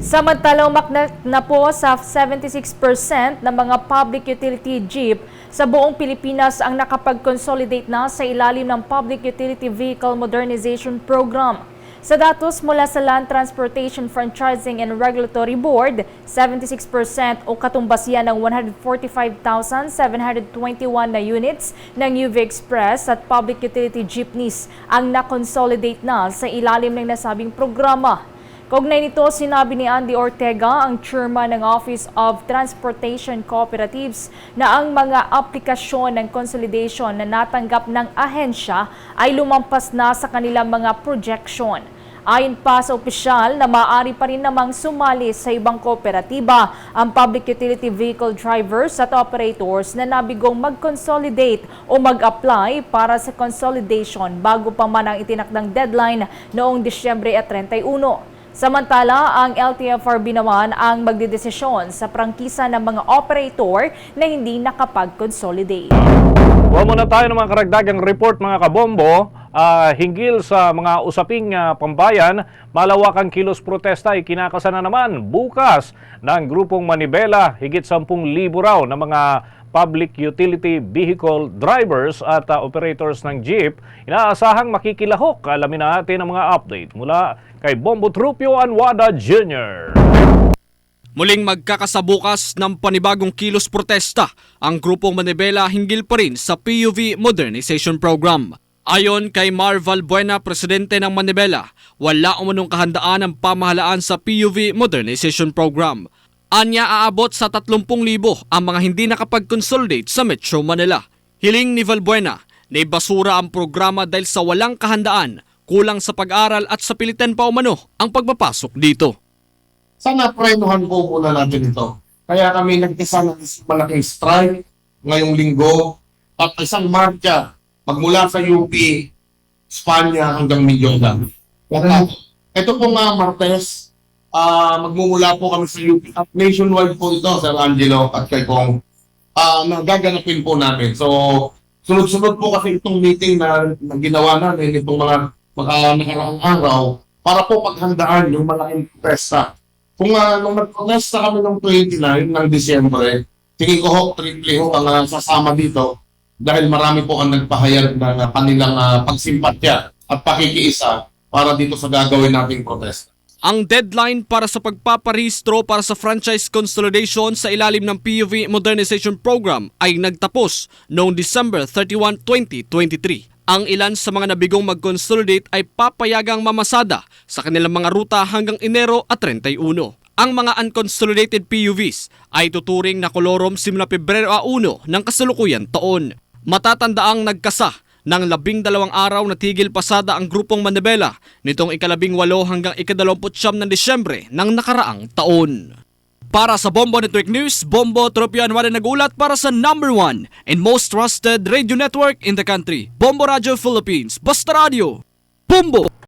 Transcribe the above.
Samantalang umaknat na po sa 76% ng mga public utility jeep sa buong Pilipinas ang nakapag-consolidate na sa ilalim ng Public Utility Vehicle Modernization Program. Sa datos mula sa Land Transportation Franchising and Regulatory Board, 76% o katumbas yan ng 145,721 na units ng UV Express at public utility jeepneys ang na-consolidate na sa ilalim ng nasabing programa. Kaugnay nito, sinabi ni Andy Ortega, ang chairman ng Office of Transportation Cooperatives, na ang mga aplikasyon ng consolidation na natanggap ng ahensya ay lumampas na sa kanilang mga projection. Ayon pa sa opisyal na maaari pa rin namang sumali sa ibang kooperatiba ang public utility vehicle drivers at operators na nabigong mag-consolidate o mag-apply para sa consolidation bago pa man ang itinakdang deadline noong Disyembre at 31. Samantala, ang LTFRB naman ang magdidesisyon sa prangkisa ng mga operator na hindi nakapag-consolidate. Huwag muna tayo ng mga karagdagang report mga kabombo ah, hinggil sa mga usaping ah, pambayan. Malawakang kilos protesta ay kinakasa na naman bukas ng grupong Manibela. Higit 10,000 raw na mga public utility vehicle drivers at ah, operators ng jeep. Inaasahang makikilahok. Alamin natin ang mga update mula kay Bombo Trupio Anwada Jr. Muling magkakasabukas ng panibagong kilos protesta ang grupong Manibela hinggil pa rin sa PUV Modernization Program. Ayon kay Marval Buena, presidente ng Manibela, wala umunong kahandaan ng pamahalaan sa PUV Modernization Program. Anya aabot sa 30,000 ang mga hindi nakapag-consolidate sa Metro Manila. Hiling ni Valbuena na ibasura ang programa dahil sa walang kahandaan, kulang sa pag-aral at sa pilitan pa umano ang pagpapasok dito. sana prenuhan po muna natin ito. Kaya kami nagkisa ng malaking strike ngayong linggo at isang marcha magmula sa UP, Spanya hanggang Mindiola. At ito po nga Martes, ah magmumula po kami sa UP at nationwide po ito, Sir Angelo at kay Kong, ah nagaganapin po namin. So, sunod-sunod po kasi itong meeting na, na ginawa namin itong mga mga nakaraang araw para po paghandaan yung malaking protesta kung uh, nung nag-protesta kami ng 29 ng Disyembre, tingin ko ho, triple ho ang sasama dito dahil marami po ang nagpahayag ng ah, kanilang ah, pagsimpatya at pakikiisa para dito sa gagawin nating protesta. Ang deadline para sa pagpaparehistro para sa franchise consolidation sa ilalim ng PUV Modernization Program ay nagtapos noong December 31, 2023. Ang ilan sa mga nabigong mag-consolidate ay papayagang mamasada sa kanilang mga ruta hanggang Enero at 31. Ang mga unconsolidated PUVs ay tuturing na kolorom simula Pebrero a 1 ng kasalukuyan taon. Matatandaang nagkasa ng labing dalawang araw na tigil pasada ang grupong Manibela nitong ikalabing walo hanggang ikadalawamput siyam ng Disyembre ng nakaraang taon. Para sa Bombo Network News, Bombo Tropian Wala nagulat para sa number one and most trusted radio network in the country. Bombo Radio Philippines. Basta Radio. Bombo!